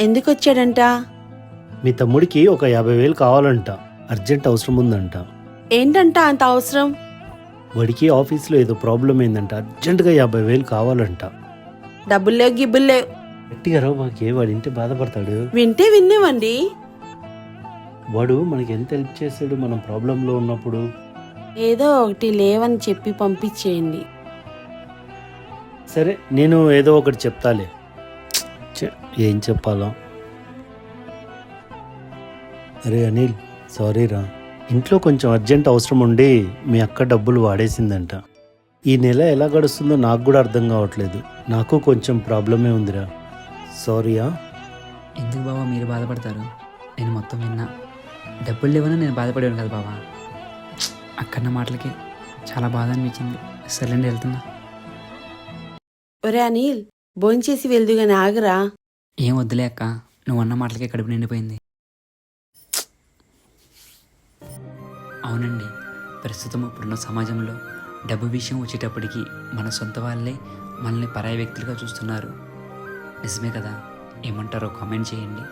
ఎందుకు వచ్చాడంట మీ తమ్ముడికి ఒక యాభై వేలు కావాలంట. అర్జెంట్ అవసరం ఉందంట. ఏంటంట అంత అవసరం? వాడికి ఆఫీస్లో ఏదో ప్రాబ్లం అయిందంట. అర్జెంటుగా యాభై వేలు కావాలంట. డబ్బులు లేవు గిబ్బులు లేవు గట్టిగా రావు మాకే వాడి ఇంటి బాధపడతాడు. వింటే విన్నామండి? వాడు మనకి ఎంత హెల్ప్ చేశాడు మనం ప్రాబ్లంలో ఉన్నప్పుడు? ఏదో ఒకటి లేవని చెప్పి పంపించేయండి. సరే నేను ఏదో ఒకటి చెప్తాలే. ఏం చెప్పాలా? అరే అనిల్ సారీ రా. ఇంట్లో కొంచెం అర్జెంట్ అవసరం ఉండి మీ అక్క డబ్బులు వాడేసిందంట. ఈ నెల ఎలా గడుస్తుందో నాకు కూడా అర్థం కావట్లేదు. నాకు కొంచెం ప్రాబ్లమే ఉందిరా. సారీయా ఎందుకు బావా మీరు బాధపడతారు? నేను మొత్తం విన్నా. డబ్బులు లేవని నేను బాధపడేవాను కదా బావా. అక్కన్న మాటలకి చాలా బాధ అనిపించింది. సరేండి వెళ్తున్నా. ఒరే అనిల్ భోంచేసి వెళ్దుగాని ఆగరా? ఏం వద్దులే అక్క నువ్వు అన్న మాటలకే కడుపు నిండిపోయింది. అవునండి ప్రస్తుతం ఇప్పుడున్న సమాజంలో డబ్బు విషయం వచ్చేటప్పటికి మన సొంత వాళ్ళే మనల్ని పరాయి వ్యక్తులుగా చూస్తున్నారు. నిజమే కదా ఏమంటారో కామెంట్ చేయండి.